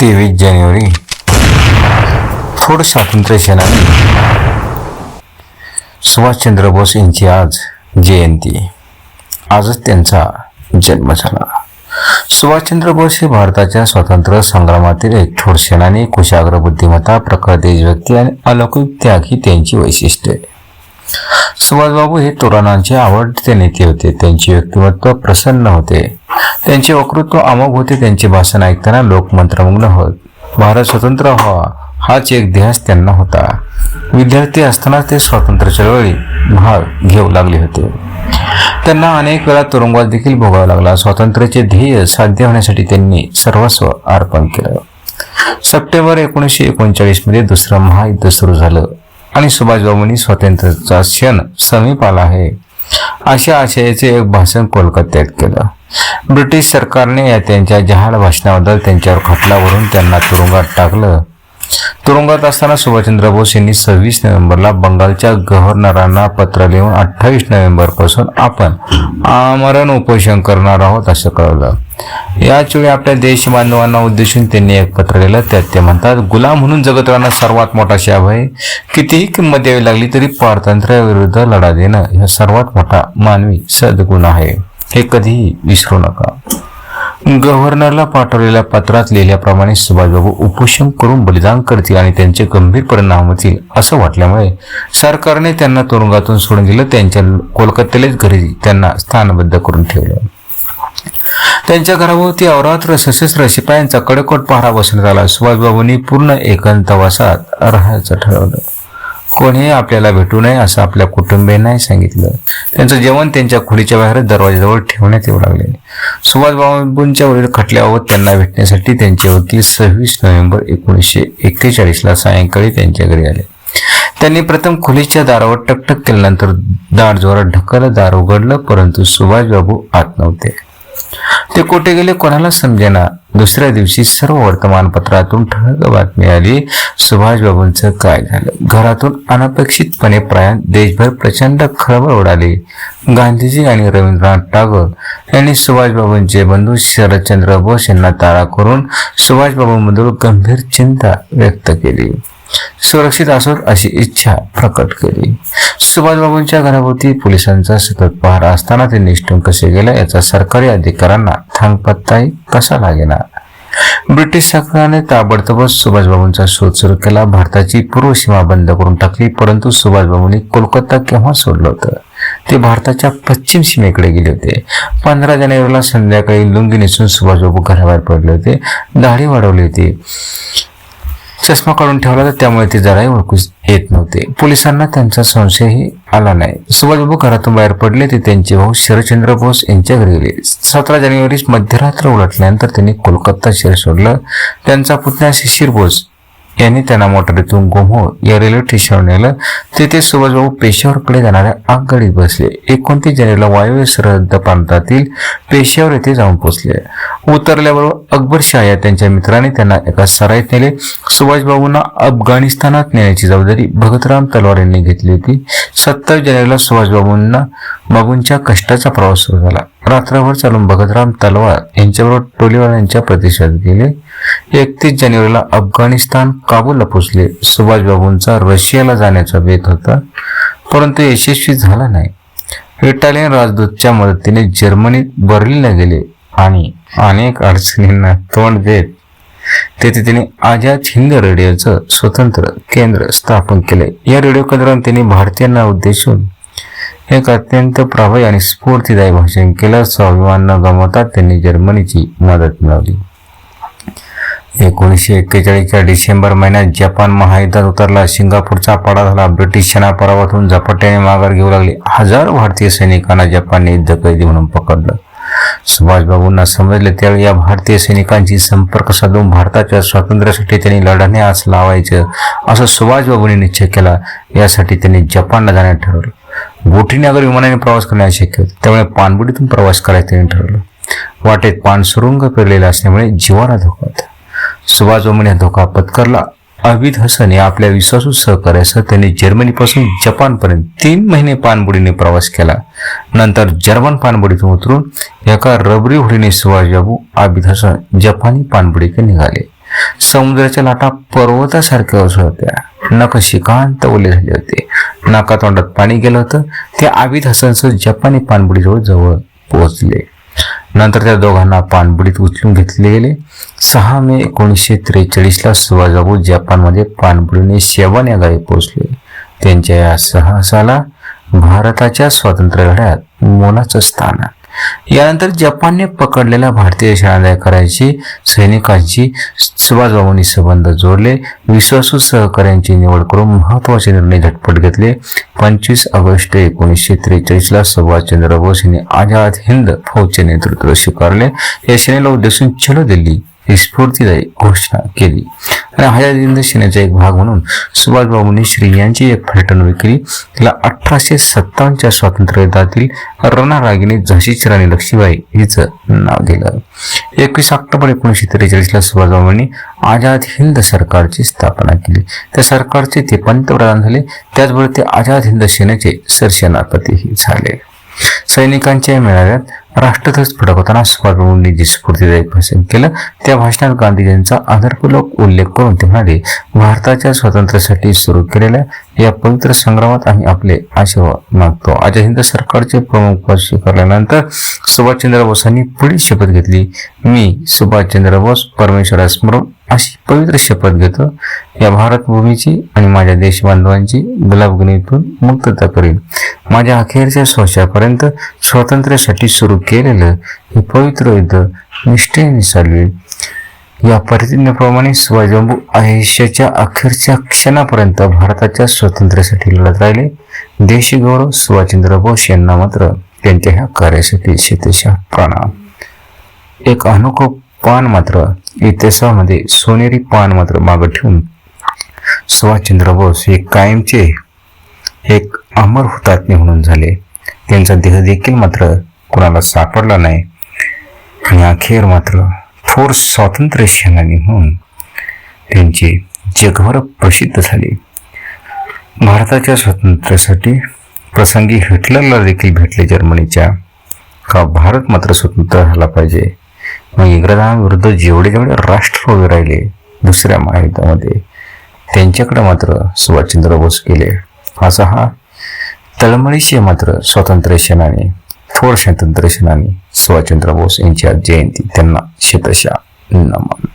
तेवीस जानेवारी. थोड स्वातंत्र्य सेनानी. सुभाषचंद्र बोस यांची आज जयंती. आजच त्यांचा जन्म झाला. सुभाषचंद्र बोस हे भारताच्या स्वातंत्र्य संग्रामातील एक थोड सेनानी कुशाग्र बुद्धिमत्ता प्रखर देशभक्ती आणि अलौकिक त्याग ही त्यांची वैशिष्ट्ये. सुभाषबाबू हे तोरणांचे आवडते नेते होते. त्यांचे व्यक्तिमत्व प्रसन्न होते. त्यांचे वक्तृत्व अमोघ होते. त्यांचे भाषण ऐकताना लोक मंत्रमुग्ध होत भारत स्वतंत्र व्हावा हाच एक ध्यास त्यांना होता. विद्यार्थी असताना ते स्वातंत्र्य चळवळी भाग घेऊ लागले होते. त्यांना अनेक वेळा तुरुंगात देखील भोगावा लागला. स्वातंत्र्याचे ध्येय साध्य होण्यासाठी त्यांनी सर्वस्व अर्पण केलं. सप्टेंबर एकोणीसशे एकोणचाळीसमध्ये दुसरं महायुद्ध सुरू झालं. आणि सुभाषबाबूंनी स्वातंत्र्याचा क्षण समीप आला आहे. अशा आशयाचे एक भाषण कोलकात्यात केलं. ब्रिटिश सरकारने या त्यांच्या जहाल भाषणाबद्दल त्यांच्यावर खटला भरून त्यांना तुरुंगात टाकलं. तुरुंगात असताना सुभाषचंद्र बोस यांनी सव्वीस नोव्हेंबरला बंगालच्या गव्हर्नरांना पत्र लिहून अठ्ठावीस नोव्हेंबरपासून आपण आमरण उपोषण करणार आहोत असं कळवलं याच वेळी आपल्या देश बांधवांना उद्देशून त्यांनी एक पत्र लिहिलं. त्यात ते म्हणतात गुलाम म्हणून जगत राहणं सर्वात मोठा शाप आहे. कितीही किंमत द्यावी लागली तरी पारतंत्र्याविरुद्ध लढा देणं हा सर्वात मोठा मानवी सद्गुण आहे. हे कधीही विसरू नका. गव्हर्नरला पाठवलेल्या पत्रात लिहिल्याप्रमाणे सुभाषबाबू उपोषण करून बलिदान करतील आणि त्यांचे गंभीर परिणाम होतील असं वाटल्यामुळे सरकारने त्यांना तुरुंगातून सोडून दिलं. त्यांच्या कोलकात्यालाच घरी त्यांना स्थानबद्ध करून ठेवलं. त्यांच्या घराभोवती अवरात्र सशस्त्र शिपायांचा कडकट पहारा बसण्यात आला. सुभाषबाबूंनी पूर्ण एकांतवासात राहायचं ठरवलं. कोणीही आपल्याला भेटू नये असं आपल्या कुटुंबियांनाही सांगितलं. त्यांचं जेवण त्यांच्या खोलीच्या बाहेर दरवाजाजवळ ठेवण्यात येऊ लागले. सुभाषबाबूंच्या वडील खटल्याबाबत त्यांना भेटण्यासाठी त्यांचे वकील सव्वीस नोव्हेंबर एकोणीसशे एक्केचाळीसला सायंकाळी त्यांच्या घरी आले. त्यांनी प्रथम खोलीच्या दारावर टकटक केल्यानंतर दार जोरात ढकललं दार उघडलं परंतु सुभाषबाबू आत नव्हते. ते कुठे गेले कोणाला समजेना. दुसऱ्या दिवशी सर्व वर्तमानपत्रातून ठळक बातमी आली. सुभाषबाबूंचं काय झालं? घरातून अनपेक्षितपणे प्रयाण देशभर प्रचंड खळबळ उडाली. गांधीजी आणि रवींद्रनाथ टागोर यांनी सुभाषबाबूंचे बंधू शरदचंद्र बोस यांना तारा करून सुभाषबाबूंबद्दल गंभीर चिंता व्यक्त केली. सुरक्षित असोत अशी इच्छा प्रकट केली. सुभाषबाबूंच्या घराभोवती पोलिसांचा सतत पहारा असताना ते निष्ठून कसे गेले याचा सरकारी अधिकाऱ्यांना थांगपत्ताही कसा लागेना? ब्रिटिश सरकारने ताबडतोब सुभाषबाबूंचा शोध सुरू केला. भारताची पूर्व सीमा बंद करून टाकली परंतु सुभाषबाबूंनी कोलकाता केव्हा सोडलं होतं? ते भारताच्या पश्चिम सीमेकडे गेले होते. पंधरा जानेवारीला संध्याकाळी लुंगी नेसून सुभाषबाबू घराबाहेर पडले होते. दाढी वाढवली होती. चष्मा काढून ठेवला तर त्यामुळे ते जराही ओळखू येत नव्हते. पोलिसांना त्यांचा संशयही आला नाही. सुभाषबाबू घरातून बाहेर पडले ते त्यांचे भाऊ शरदचंद्र बोस यांच्या घरी गेले. सतरा जानेवारी मध्यरात्र उलटल्यानंतर त्यांनी कोलकाता शहर सोडलं. त्यांचा पुतण्या शिशिर बोस यांनी त्यांना मोटारीतून हो या रेल्वे स्टेशनवर नेलं तेथे सुभाषबाबू पेशावरकडे जाणाऱ्या आगगाडीत बसले. एकोणतीस जानेवारीला वायव्य सरहद्द प्रांतातील पेशावर येथे जाऊन पोहोचले. उतरल्याबरोबर अकबर शाह या त्यांच्या मित्राने त्यांना एका सराईत नेले. सुभाषबाबूंना अफगाणिस्तानात नेण्याची जबाबदारी भगतराम तलवार यांनी घेतली होती. सत्तावीस जानेवारीला सुभाषबाबूंना बाबूंच्या कष्टाचा प्रवास सुरू झाला. रात्रभर चालून भगतराम तलवार यांच्याबरोबर टोलीवाल्यांच्या प्रदेशात गेले. एकतीस जानेवारीला अफगाणिस्तान काबूलला पोचले. सुभाषबाबूंचा रशियाला जाण्याचा बेत होता परंतु यशस्वी झाला नाही. इटालियन राजदूतच्या मदतीने जर्मनीत बर्लिनला गेले आणि अनेक अडचणींना तोंड देत तेथे त्यांनी आझाद हिंद रेडिओचं स्वतंत्र केंद्र स्थापन केले. या रेडिओ केंद्रात त्यांनी भारतीयांना उद्देशून एक अत्यंत प्रभावी आणि स्फूर्तीदायी भाषण केलं स्वाभिमान न गमावता त्यांनी जर्मनीची मदत मिळवली. एकोणीसशे एक्केचाळीसच्या डिसेंबर महिन्यात जपान महायुद्धात उतरला. सिंगापूरचा पाडा झाला. ब्रिटिश सेना पराभवातून झपाट्याने माघार घेऊ लागली. हजारो भारतीय सैनिकांना जपानने युद्धकैदी म्हणून पकडलं. सुभाषबाबूंना समजले त्यावेळी या भारतीय सैनिकांची संपर्क साधून भारताच्या स्वातंत्र्यासाठी त्यांनी लढण्यास लावायचं असं सुभाषबाबूंनी निश्चय केला. यासाठी त्यांनी जपानला जाण्यात ठरवलं. बोटीने अगर विमानाने प्रवास करणे शक्य होते त्यामुळे पाणबुडीतून प्रवास करायचं त्यांनी ठरवलं वाटेत पान सुरुंग पेरलेला असल्यामुळे जीवाला धोका होता. सुभाषबाबूंनी हा धोका पत्करला. अबिद हसन या आपल्या विश्वासू सहकार्यासह त्यांनी जर्मनीपासून जपानपर्यंत तीन महिने पाणबुडीने प्रवास केला. नंतर जर्मन पाणबुडीतून उतरून एका रबरी होडीने सुभाषबाबू आबिद हसन जपानी पाणबुडीकडे निघाले. समुद्राच्या लाटा पर्वतासारख्या असू होत्या नख शिकांत ओले झाले होते. नाकातोंडात पाणी गेलं होतं. ते आबिद हसनसह जपानी पाणबुडीजवळ जवळ पोहोचले. नंतर त्या दोघांना पाणबुडीत उचलून घेतले गेले. सहा मे एकोणीसशे त्रेचाळीसला सुभाषबाबू जपानमध्ये पाणबुडीने शेवण या गावी पोहोचले. त्यांच्या या साहसाला भारताच्या स्वातंत्र्य लढ्यात मोलाचं स्थान आहे. यानंतर जपानने पकडलेल्या भारतीय करायची सैनिकांची सुभाषबाबूंनी संबंध जोडले. विश्वासू सहकार्यांची निवड करून महत्त्वाचे निर्णय झटपट घेतले. पंचवीस ऑगस्ट एकोणीसशे त्रेचाळीसला सुभाषचंद्र बोस यांनी आझाद हिंद फौजचे नेतृत्व स्वीकारले. या सेनेला उद्देशून छल दिल्ली स्फूर्तीदायी घोषणा केली आणि आझाद हिंद सेनेचा एक भाग म्हणून सुभाषबाबूंनी श्रेयांची एक फलटण विक्री तिला अठराशे सत्तावन्नच्या स्वातंत्र्ययुद्धातील युद्धातील झाशीची राणी लक्ष्मीबाई हिचं नाव दिलं एकवीस ऑक्टोबर एकोणीसशे त्रेचाळीसला सुभाषबाबूंनी आझाद हिंद सरकारची स्थापना केली त्या सरकारचे ते पंतप्रधान झाले त्याचबरोबर ते आझाद हिंद सेनेचे सरसेनापतीही झाले सैनिकांच्या मेळाव्यात राष्ट्रध्वज फडकवताना सुभाषबाबूंनी जे स्फूर्तीदायक भाषण केलं त्या भाषणात गांधीजींचा आदरपूर्वक उल्लेख करून ते म्हणाले भारताच्या स्वातंत्र्यासाठी सुरू केलेल्या या पवित्र संग्रामात आम्ही आपले आशीर्वाद मागतो आज हिंद सरकारचे प्रमुख पद स्वीकारल्यानंतर सुभाषचंद्र बोसांनी पुढील शपथ घेतली. मी सुभाषचंद्र बोस परमेश्वरा स्मरून अशी पवित्र शपथ घेतो. या भारतभूमीची आणि माझ्या देशबांधवांची गुलाबगिनीतून मुक्तता करीन. माझ्या अखेरच्या श्वासापर्यंत स्वातंत्र्यासाठी सुरू केलेलं हे पवित्र युद्ध निष्ठेने चालवेल. या प्रतिज्ञेप्रमाणे शिवाजीबाबू आयुष्याच्या अखेरच्या क्षणापर्यंत भारताच्या स्वातंत्र्यासाठी लढत राहिले. देशगौरव सुभाषचंद्र बोस यांना मात्र त्यांच्या ह्या कार्यासाठी शेतशा प्रणाम एक अनोखं पान मात्र इतिहासामध्ये सोनेरी पान मात्र मागं ठेवून सुभाषचंद्र बोस हे कायमचे एक अमर हुतात्मे म्हणून झाले. त्यांचा देह देखील मात्र कोणाला सापडला नाही. आणि अखेर मात्र थोर स्वातंत्र्य सेनानी म्हणून त्यांची जगभर प्रसिद्ध झाले. भारताच्या स्वातंत्र्यासाठी प्रसंगी हिटलरला देखील भेटले जर्मनीच्या. का भारत मात्र स्वतंत्र झाला पाहिजे? मग इंग्रजांविरुद्ध जेवढे जेवढे राष्ट्र उभे राहिले दुसऱ्या महायुद्धामध्ये त्यांच्याकडे मात्र सुभाषचंद्र बोस गेले. असा हा तळमळीशी मात्र स्वातंत्र्य सेनानी थोर स्वातंत्र्य सेनानी सुभाषचंद्र बोस यांच्या जयंती. त्यांना शेतशा नमन.